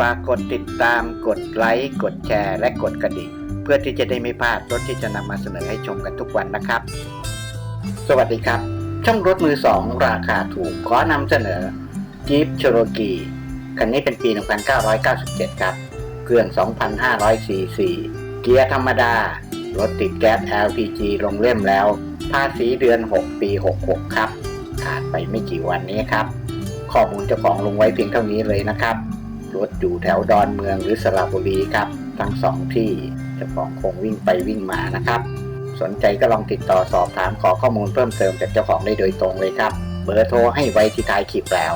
ฝากกดติดตามกดไลค์กดแชร์ และกดกระดิ่ง เพื่อที่จะได้ไม่พลาดรถที่จะนำมาเสนอให้ชมกันทุกวันนะครับ สวัสดีครับ ช่องรถมือสองราคาถูกขอนำเสนอ Jeep Cherokee คันนี้เป็นปี 1997 ครับ เครื่อง 2,500ซีซีเกียร์ธรรมดารถติดแก๊ส LPG ลงเล่มแล้ว ภาษีเดือน 6 ปี 66 ครับ ขาดไปไม่กี่วันนี้ครับ ข้อมูลเจ้าของลงไว้เพียงเท่านี้เลยนะครับ รถอยู่แถวดอนเมืองหรือสระบุรีครับ ทั้งสองที่เจ้าของคงวิ่งไปวิ่งมานะครับ สนใจก็ลองติดต่อสอบถามขอข้อมูลเพิ่มเติมจากเจ้าของได้โดยตรงเลยครับ เบอร์โทรให้ไว้ที่ท้ายคลิปแล้ว